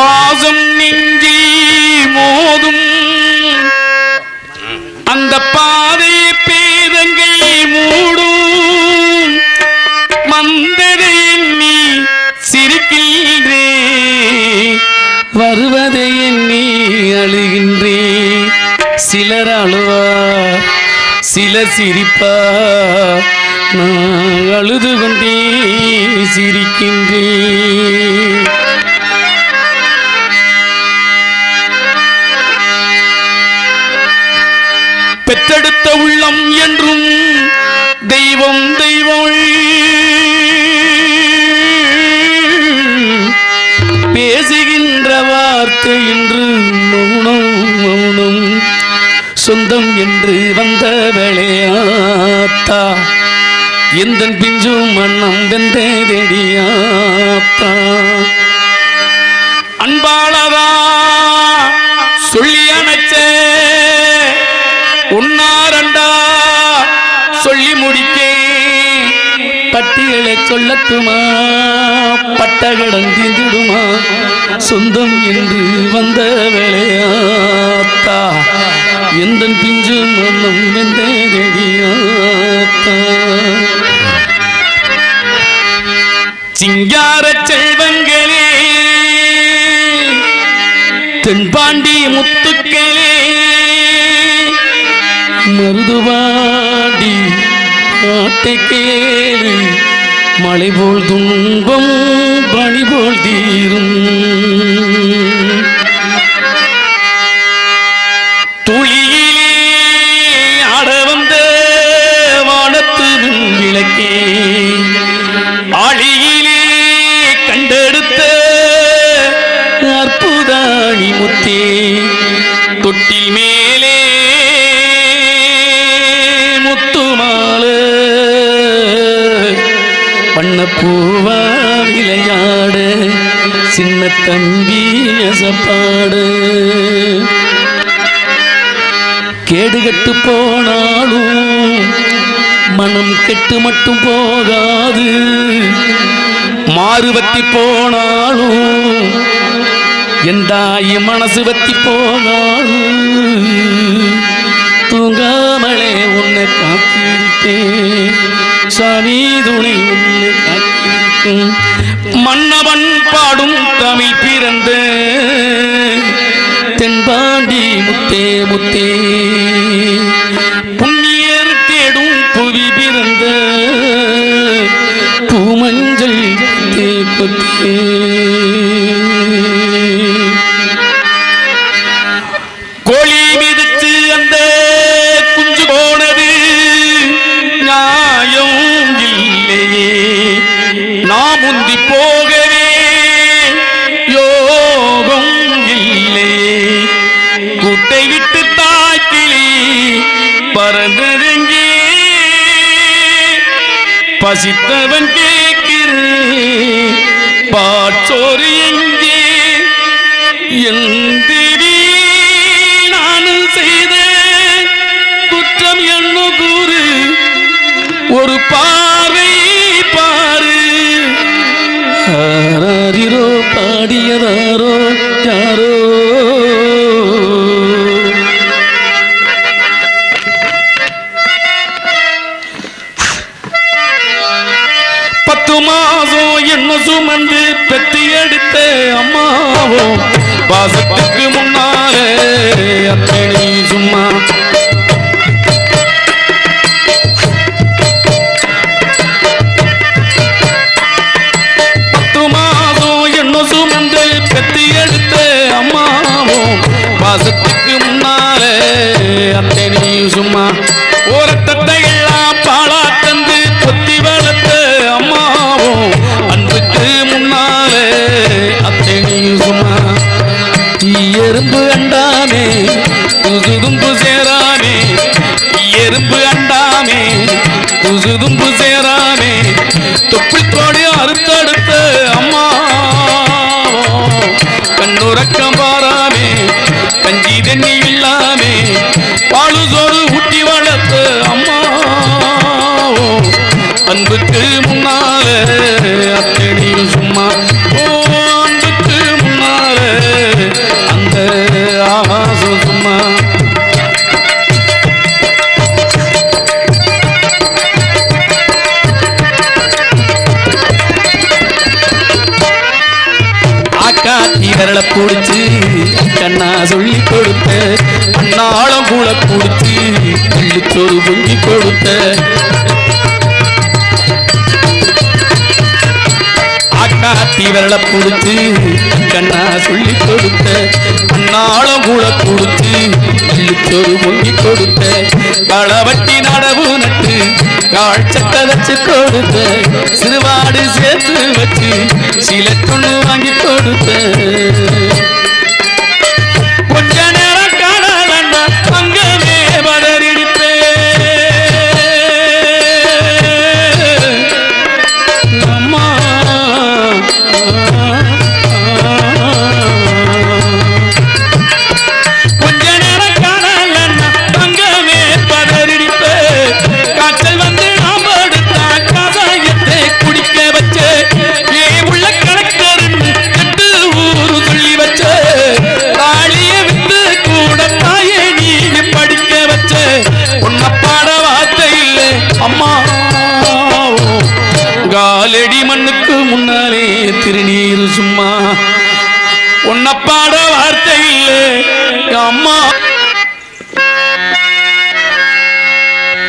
பாசம் நெஞ்சி மோதும். அந்த பாதை பேதங்கை மூடும். மந்ததை எண்ணி சிரிக்கின்றே. வருவதை எண்ணி அழுகின்றே. சிலர் அழுவா சில சிரிப்பா. நான் அழுது கொண்டே சிரிக்கின்றேன் எந்த பிஞ்சு மன்னம் வெந்தேடியாத்தா அன்பாளதா சொல்லி அணைச்சே. உன்னாரண்டா சொல்லி முடிக்கே. பட்டியலை சொல்லட்டுமா? பட்டகடம் தீந்திடுமா சொந்தம் என்று வந்த வேலையாத்தா எந்த பிஞ்சு மன்னம் வெந்தே சிங்கார செல்வங்களே தென்பாண்டி முத்துக்களே மருதுவாடி பாட்டை கேளு மலை போல் துன்பம் பணி போல் தீரும். பூவா விளையாடு சின்ன தம்பி அசப்பாடு. கேடுகட்டு போனாலும் மனம் கெட்டு மட்டும் போகாது. மாறுபத்தி போனாலும் என் மனசு வத்தி போனாலும் தூங்காமலே உன்னை காத்திருப்பேன். சாமி துணை உன்னை மன்னவன் பாடும் தமிழ் பிறந்த தென்பாண்டி முத்தே முத்தே. புண்ணியர் தேடும் புவி பிறந்த பூமஞ்சள் தே முந்தி போகவே யோகம் இல்லை. குட்டை விட்டு தாக்கிலி பறந்ததெங்கே பசித்தவன் கேட்கிறேன் பாச்சோறு எங்கே? எந்திரி நானும் செய்த குற்றம் என்ன கூறு ஒரு பா ஆராரிரோ பாடியதாரோ யாரோ? பத்து மாதம் என்ன சுமந்து பெத்தி எடுத்த அம்மாவோ? பாசத்துக்கு గోరక్క பிடிச்சி அள்ளிச்சோறு பொங்கி கொடுத்த ஆக்காத்தி விரல பிடிச்சு கண்ணா சொல்லி கொடுத்த. அண்ணாளம் கூட பிடிச்சி அள்ளிச்சோறு பொங்கி கொடுத்த. களவட்டி நடவு நட்டு கால் வச்சு கொடுத்த. சிறுவாடு சேர்த்து வச்சு சில தொண்ணு வாங்கி கொடுத்த.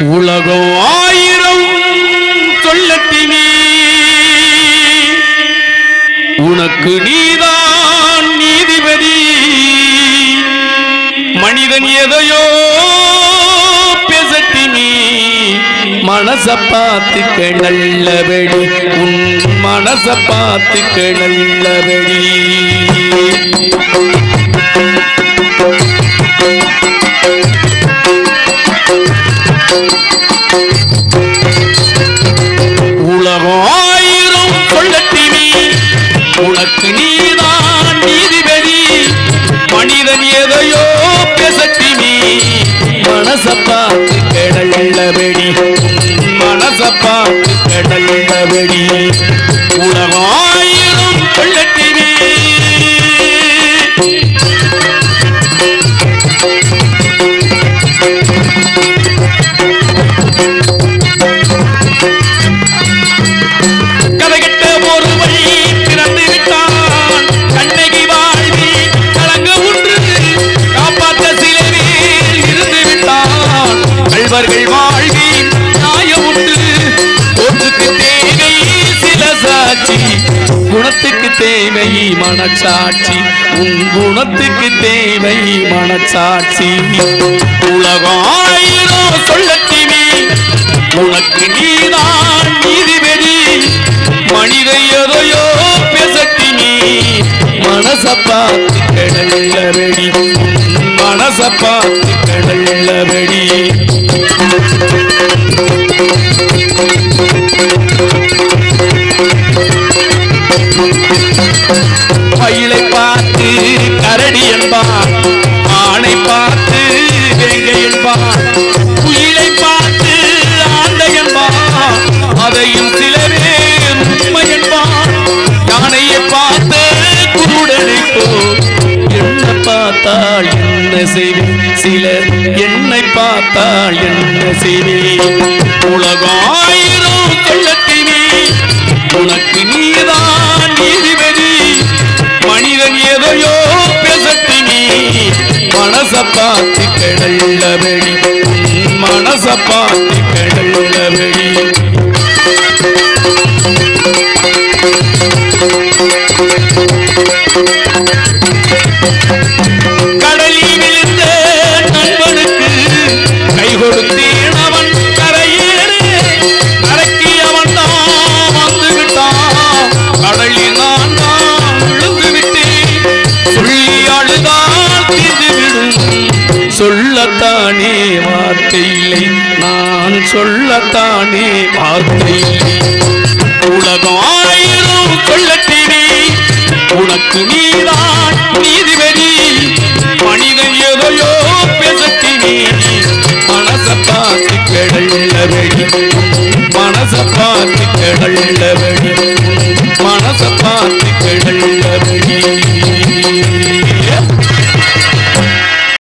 உலகம் ஆயிரம் சொல்லட்டினி உனக்கு நீதான் நீதிபதி. மனிதன் எதையோ பேசட்டினி மனச பார்த்துக்க நல்லபடி உன் மனச பார்த்துக்க நல்லபடி. உலகம் ஆயிரம் சொல்லட்டினி உனக்கு நீதான் நீதிபதி. மனிதன் எதையோ பேசட்டினி. மனச பார்த்து கடல்லபடி மனச விட்டான். கள்வர்கள் வாழ்வி நியாயமுண்டு ஒன்றுக்கு தேவை குணத்துக்கு தேவை மனச்சாட்சி. உன் குணத்துக்கு தேவை மனச்சாட்சி. உலகாயிரோ ஆயிரம் உனக்கு நீதான் நீதிபதி மனித எதையோ பேசட்டினி மனசப்பா மயிலை பார்த்து கரடி என்பான் ஆணை பார்த்து வேங்கை என்பான் குயிலை பார்த்து ஆண்டை என்பான் அதையும் சிலவே உண்மை என்பான் யானையை பார்த்து குருடனை போல் என்ன பார்த்தால் என்ன செய்வேன்? சிலர் என்னை பார்த்தால் என்ன செய்வேன்? உலகாயிரம் மனச பார்த்து கடல்லபடி மனச பார்த்து கடல்லபடி வார்த்தை இல்லை நான் சொல்லத்தானே வார்த்தை இல்லை உலகம் ஆயிரம் சொல்லட்டினே உனக்கு நீதான் நீதிபதி. மனிதன் எதையோ பேசத்தினே மனச பார்த்து கடள்ளவடி மனச பார்த்து கடள்ளவடி மனச பார்த்து கடள்ளவடி